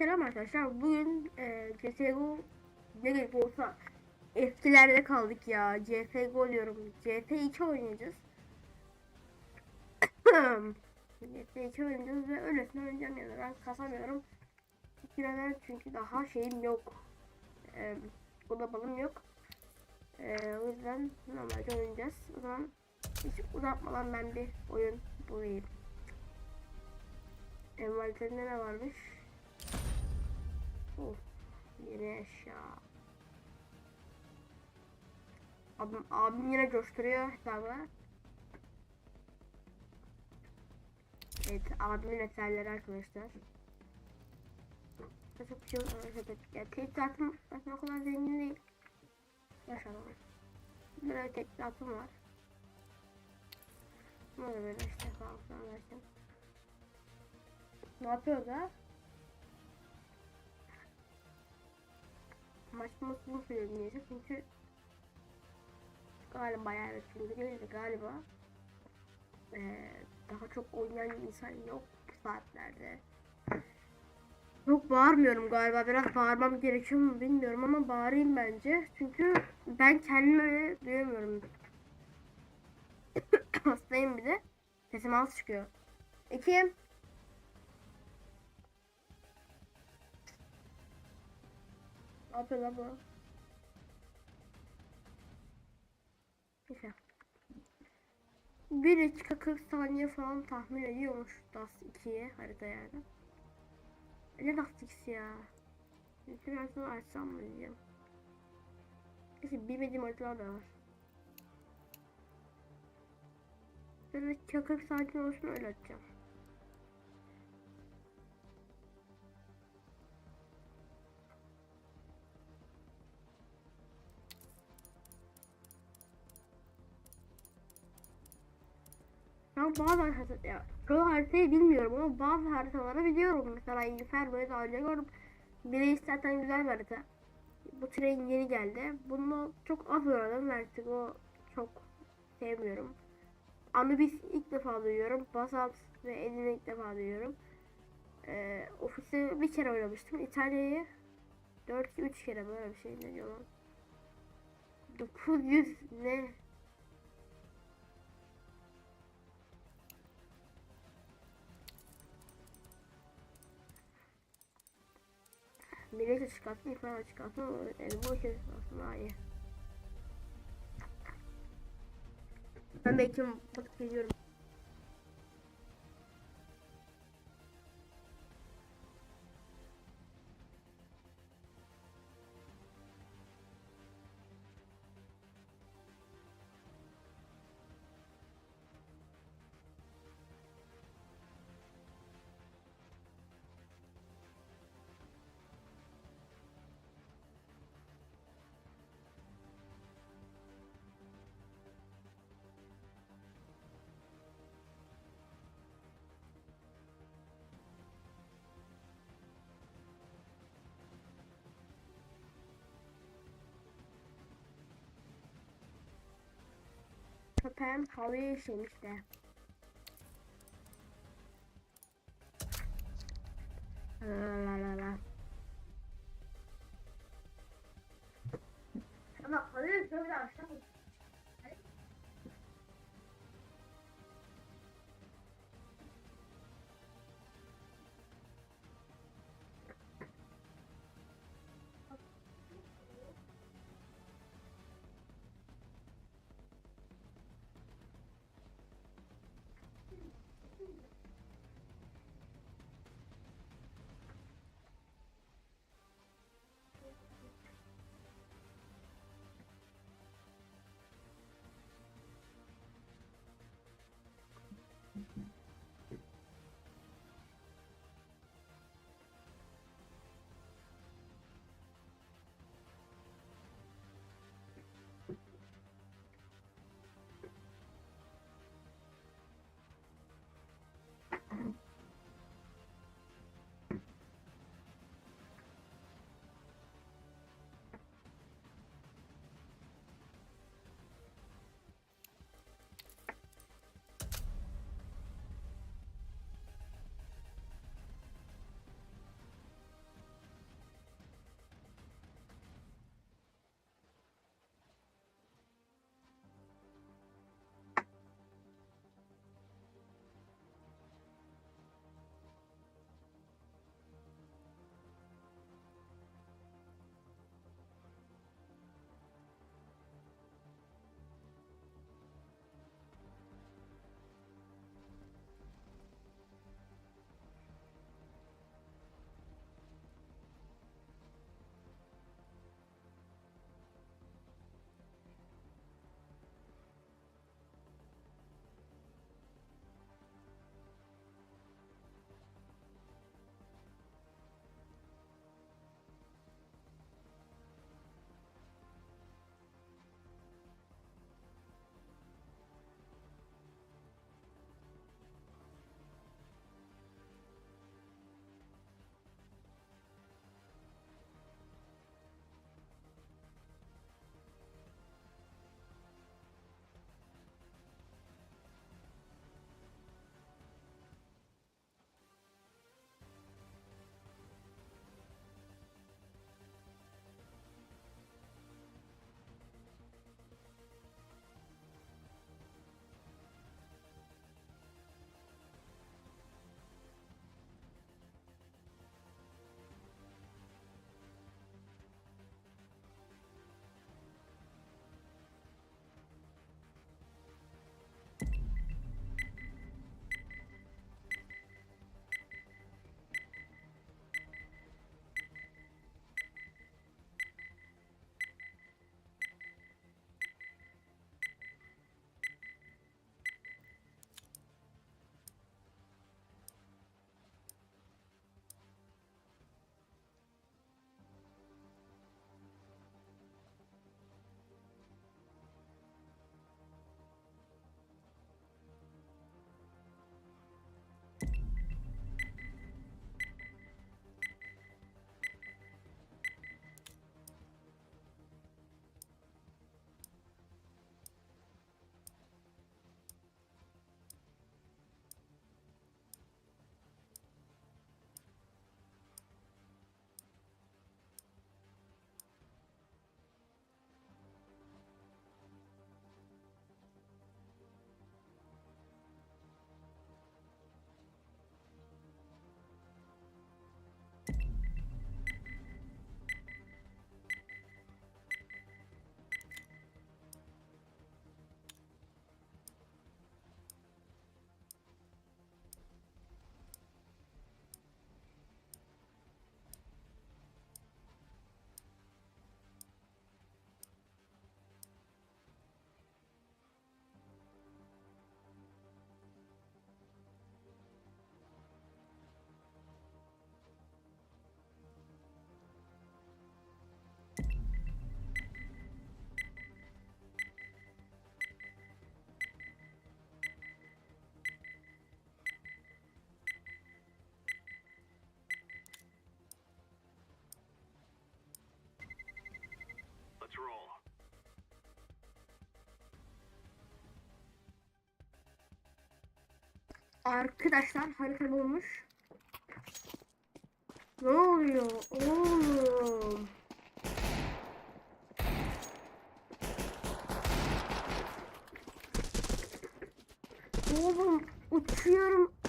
Selam arkadaşlar. Bugün e, CSGO ne gerek olsa eskilerde kaldık ya. CSGO diyorum. CS2 oynayacağız. CS2 oynayacağız ve öylesine oynayacağım yani. Ben kasamıyorum. Neden çünkü daha şeyim yok. E, balım yok. E, o yüzden normalde oynayacağız. O zaman hiç uzatmadan ben bir oyun bulayım. Envanterinde ne varmış? Of, yeni eşya. Abim, abim yine coşturuyor hesabı. Evet, abimin eserleri arkadaşlar. Çok şey arkadaşlar. Ya tesisatım aslında o kadar zengin değil. Maşallah. Böyle tesisatım var. Da böyle işte falan filan. Ne yapıyor da? Maç söylüyorum niyeyse çünkü galiba yani çünkü değil de galiba ee, daha çok oynayan insan yok bu saatlerde. Çok bağırmıyorum galiba biraz bağırmam gerekiyor mu bilmiyorum ama bağırayım bence çünkü ben kendimi öyle duyamıyorum. Hastayım bir de sesim az çıkıyor. İki. Yapıyor lan bu? Neyse. Bir dakika 40 saniye falan tahmin ediyormuş DAS 2'ye harita yani. Ne DAS 2 ya? Ben sonra açsam mı diyeceğim. Neyse bilmediğim haritalar da var. Dakika 40 saniye olsun öyle açacağım. Ben bazı harita, ya, çoğu haritayı bilmiyorum ama bazı haritaları biliyorum. Mesela Inferno'yu daha önce gördüm. Biri zaten güzel bir harita. Bu tren yeni geldi. Bunu çok az oynadım artık o çok sevmiyorum. Anubis ilk defa duyuyorum. Basalt ve Edin'i ilk defa duyuyorum. Ee, ofisi bir kere oynamıştım. İtalya'yı 4-3 kere böyle bir şey ne diyor lan? 900 ne? Millete çıkarttım, falan çıkarttım. Yani bu işe aslında iyi. Ben belki bakıp geliyorum. Köpeğim havaya işemiş de. La Arkadaşlar harika olmuş. Ne oluyor oğlum? Oğlum uçuyorum.